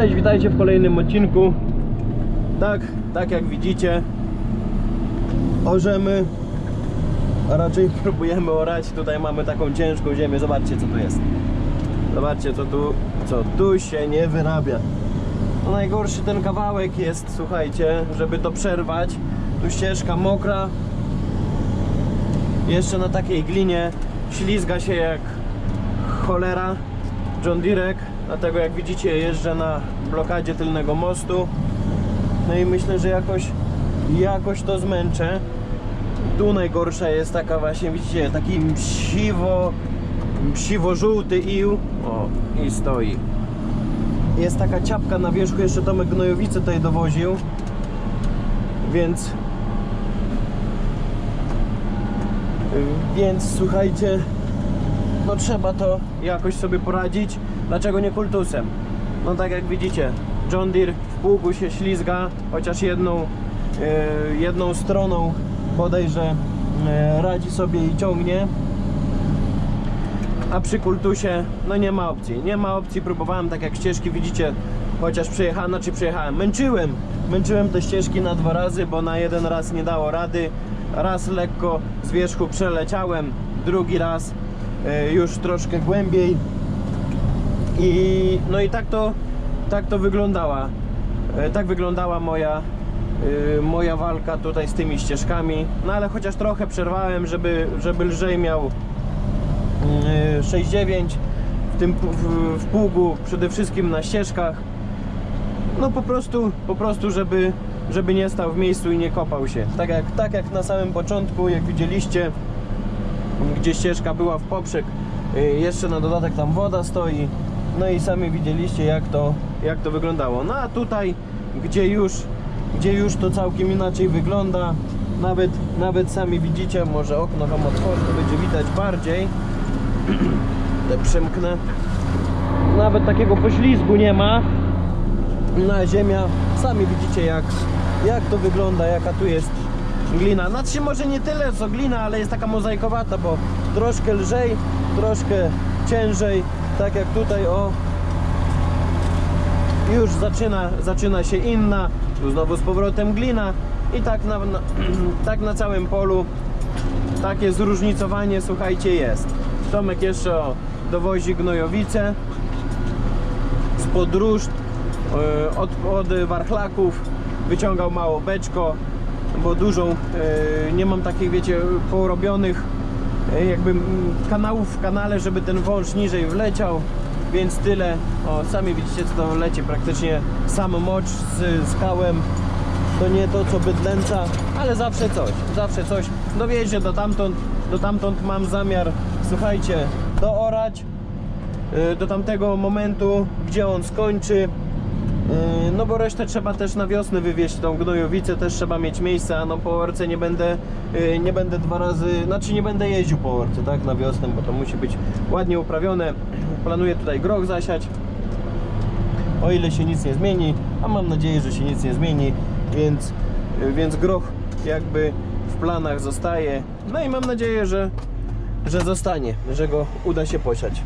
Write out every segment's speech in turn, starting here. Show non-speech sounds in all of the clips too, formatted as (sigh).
Cześć, witajcie w kolejnym odcinku. Tak, tak jak widzicie, orzemy, a raczej (laughs) próbujemy orać. Tutaj mamy taką ciężką ziemię. Zobaczcie, co tu jest. Zobaczcie, co tu, co tu się nie wyrabia. Najgorszy ten kawałek jest, słuchajcie, żeby to przerwać. Tu ścieżka mokra. Jeszcze na takiej glinie ślizga się jak cholera. John Direk, dlatego jak widzicie jeżdżę na blokadzie tylnego mostu. No i myślę, że jakoś, jakoś to zmęczę. Tu najgorsza jest taka właśnie, widzicie, taki siwo, siwo-żółty ił. O, i stoi. Jest taka ciapka na wierzchu, jeszcze Tomek Gnojowice tutaj dowoził. Więc... Więc słuchajcie, no trzeba to jakoś sobie poradzić. Dlaczego nie kultusem? No tak jak widzicie, John Deere w pługu się ślizga, chociaż jedną, e, jedną stroną bodajże e, radzi sobie i ciągnie. A przy kultusie, no nie ma opcji. Nie ma opcji, próbowałem tak jak ścieżki widzicie, chociaż przyjechałem, znaczy przyjechałem, męczyłem. Męczyłem te ścieżki na dwa razy, bo na jeden raz nie dało rady. Raz lekko z wierzchu przeleciałem, drugi raz już troszkę głębiej. I no i tak to, tak to wyglądała. E, Tak wyglądała moja, e, moja walka tutaj z tymi ścieżkami. No ale chociaż trochę przerwałem, żeby, żeby lżej miał Yy, 6,9 w tym w, w pługu, przede wszystkim na ścieżkach. No po prostu, po prostu, żeby, żeby nie stał w miejscu i nie kopał się. Tak jak, tak jak na samym początku, jak widzieliście, gdzie ścieżka była w poprzek, yy, jeszcze na dodatek tam woda stoi. No i sami widzieliście jak to, jak to wyglądało. No a tutaj, gdzie już, gdzie już to całkiem inaczej wygląda, nawet, nawet sami widzicie, może okno wam otworzę, to będzie widać bardziej. (clears throat) Te przymknę. Nawet takiego poślizgu nie ma. Na ziemia. Sami widzicie jak, jak to wygląda, jaka tu jest glina. Znaczy może nie tyle co glina, ale jest taka mozaikowata, bo troszkę lżej, troszkę ciężej. Tak jak tutaj o już zaczyna, zaczyna się inna, tu znowu z powrotem glina i tak na, na, (clears throat) tak na całym polu takie zróżnicowanie, słuchajcie, jest. Tomek jeszcze o, dowozi gnojowice z podróż e, od, od warchlaków, wyciągał mało beczko, bo dużą, e, nie mam takich, wiecie, porobionych e, jakby mm, kanałów w kanale, żeby ten wąż niżej wleciał, więc tyle. O, sami widzicie, co to leci, praktycznie sam mocz z skałem. To nie to, co bydlęca, ale zawsze coś, zawsze coś. Dowiezie do tamtąd, do tamtąd mam zamiar, słuchajcie, doorać y, do tamtego momentu, gdzie on skończy. Y, No bo resztę trzeba też na wiosnę wywieźć tą gnojowicę, też trzeba mieć miejsce, a no po orce nie będę, y, nie będę dwa razy, znaczy nie będę jeździł po orce, tak, na wiosnę, bo to musi być ładnie uprawione. Planuję tutaj groch zasiać, o ile się nic nie zmieni, a mam nadzieję, że się nic nie zmieni, więc, więc groch jakby w planach zostaje. No i mam nadzieję, że, że zostanie, że go uda się posiać.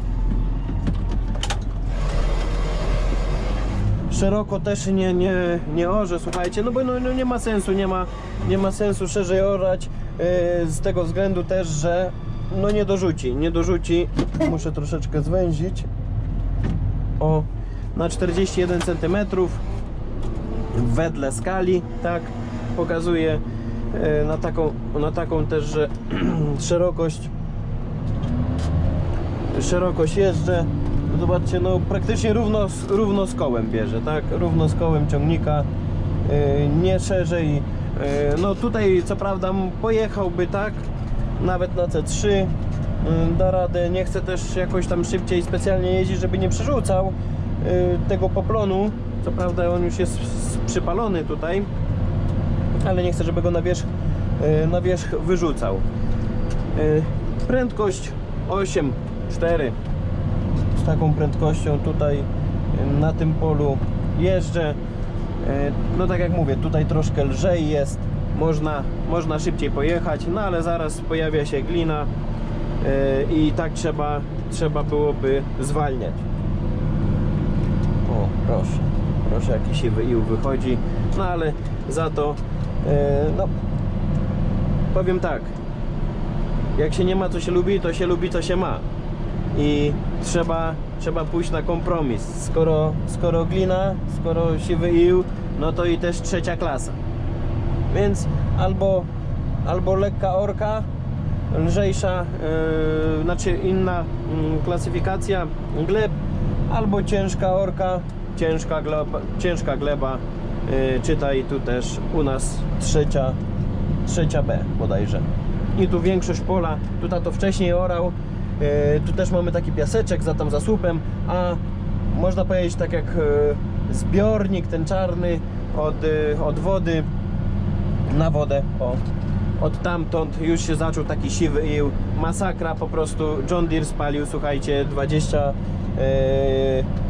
Szeroko też nie, nie, nie orze, słuchajcie, no bo no, no nie ma sensu, nie ma, nie ma sensu szerzej orać, yy, z tego względu też, że no nie dorzuci, nie dorzuci, muszę troszeczkę zwęzić, o, na 41 cm wedle skali, tak, pokazuje e, na taką, na taką też, że (clears throat) szerokość szerokość jeżdżę zobaczcie, no praktycznie równo, równo z kołem bierze, tak, równo z kołem ciągnika e, nie szerzej e, no tutaj co prawda pojechałby tak nawet na C3 mm, da radę, nie chcę też jakoś tam szybciej specjalnie jeździć, żeby nie przerzucał y, tego poplonu. Co prawda on już jest przypalony tutaj, ale nie chcę, żeby go na wierzch, y, na wierzch wyrzucał. Y, Prędkość 8,4 z taką prędkością tutaj y, na tym polu jeżdżę. Y, No tak jak mówię, tutaj troszkę lżej jest, można, można szybciej pojechać, no ale zaraz pojawia się glina y, i tak trzeba, trzeba byłoby zwalniać. O, proszę. proszę siwy ił wychodzi, no ale za to, e, no powiem tak, jak się nie ma co się lubi, to się lubi co się ma i trzeba, trzeba pójść na kompromis. Skoro, skoro glina, skoro siwy ił, no to i też trzecia klasa. Więc albo, albo lekka orka, lżejsza, yy, znaczy inna mm, klasyfikacja gleb, albo ciężka orka, ciężka gleba, ciężka gleba yy, czytaj tu też u nas trzecia, trzecia B bodajże. I tu większość pola, tutaj to wcześniej orał, yy, tu też mamy taki piaseczek za tam za słupem, a można powiedzieć tak jak yy, zbiornik ten czarny od, yy, od wody na wodę. O. Od tamtąd już się zaczął taki siwy ił. Masakra po prostu. John Deere spalił, słuchajcie, 20, e,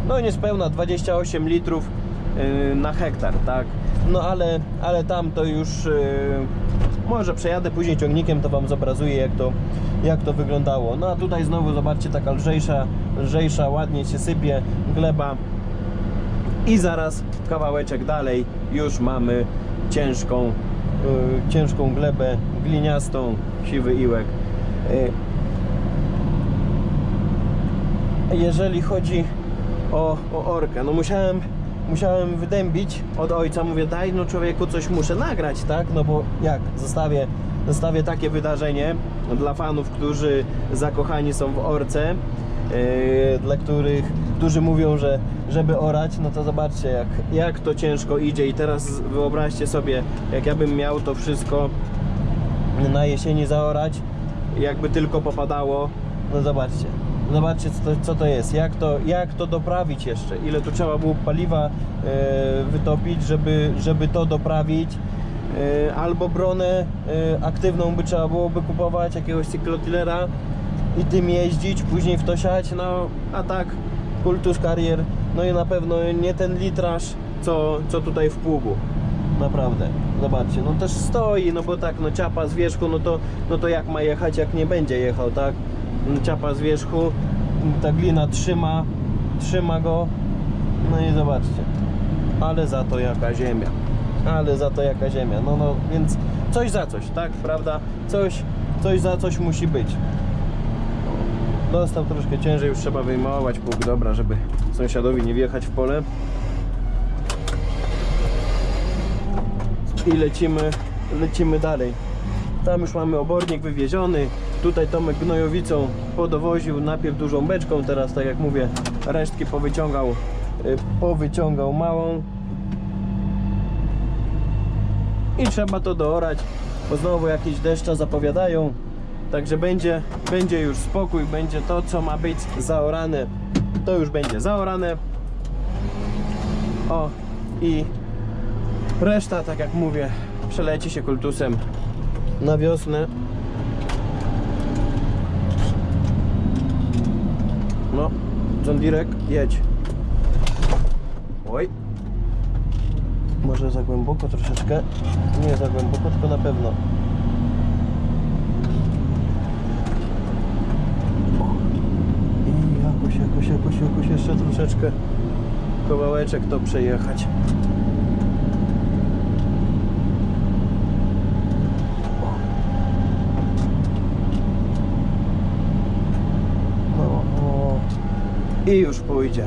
no niespełna 28 litrów e, na hektar, tak? No ale, ale tam to już e, może przejadę później ciągnikiem, to Wam zobrazuję jak to, jak to wyglądało. No a tutaj znowu zobaczcie, taka lżejsza, lżejsza, ładnie się sypie gleba i zaraz kawałeczek dalej już mamy ciężką, y, ciężką glebę gliniastą, siwy iłek. Y, jeżeli chodzi o, o orkę, no musiałem, musiałem wydębić od ojca, mówię daj no człowieku coś muszę nagrać, tak, no bo jak, zostawię, zostawię takie wydarzenie dla fanów, którzy zakochani są w orce, yy, dla których, którzy mówią, że żeby orać, no to zobaczcie jak, jak to ciężko idzie. I teraz wyobraźcie sobie, jak ja bym miał to wszystko na jesieni zaorać, jakby tylko popadało, no zobaczcie, zobaczcie co to, co to jest, jak to, jak to doprawić jeszcze, ile tu trzeba było paliwa e, wytopić, żeby, żeby to doprawić, E, albo bronę e, aktywną by trzeba byłoby kupować, jakiegoś cyklotylera i tym jeździć, później w to siać, no a tak Kultus Carrier, no i na pewno nie ten litraż, co, co tutaj w pługu. Naprawdę, zobaczcie, no też stoi, no bo tak, no ciapa z wierzchu, no to, no to jak ma jechać, jak nie będzie jechał, tak? Ciapa z wierzchu, ta glina trzyma, trzyma go, no i zobaczcie, ale za to jaka ziemia, ale za to jaka ziemia, no no, więc coś za coś, tak, prawda? Coś, coś za coś musi być. Dostał troszkę ciężej, już trzeba wyjmować pług, dobra, żeby sąsiadowi nie wjechać w pole. I lecimy, lecimy dalej. Tam już mamy obornik wywieziony. Tutaj Tomek gnojowicą podowoził najpierw dużą beczką, teraz tak jak mówię, resztki powyciągał, y, powyciągał małą. I trzeba to doorać, bo znowu jakieś deszcze zapowiadają. Także będzie, będzie już spokój, będzie to, co ma być zaorane, to już będzie zaorane. O, i reszta, tak jak mówię, przeleci się kultusem na wiosnę. No, John Direk, jedź. Oj. Może za głęboko troszeczkę. Nie za głęboko, tylko na pewno. I jakoś, jakoś, jakoś, jakoś jeszcze troszeczkę kawałeczek to przejechać. No, o. I już pójdzie.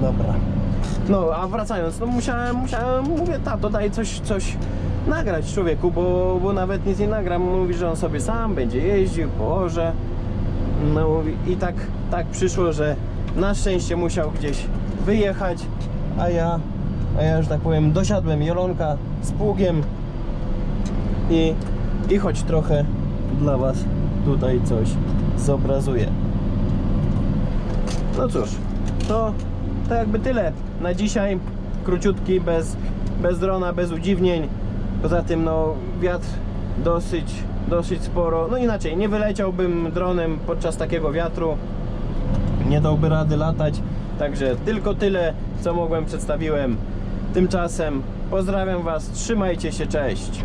Dobra. No, a wracając, no musiałem, musiałem, mówię, tato, daj coś, coś nagrać człowieku, bo, bo nawet nic nie nagram. Mówi, że on sobie sam będzie jeździł, położe. No mówi, i tak, tak przyszło, że na szczęście musiał gdzieś wyjechać, a ja, a ja, że tak powiem, dosiadłem Jolonka z pługiem i, i choć trochę dla Was tutaj coś zobrazuję. No cóż, to, to jakby tyle na dzisiaj. Króciutki, bez, bez drona, bez udziwnień. Poza tym, no, wiatr dosyć, dosyć sporo. No inaczej, nie wyleciałbym dronem podczas takiego wiatru. Nie dałby rady latać. Także tylko tyle, co mogłem, przedstawiłem. Tymczasem pozdrawiam Was, trzymajcie się, cześć.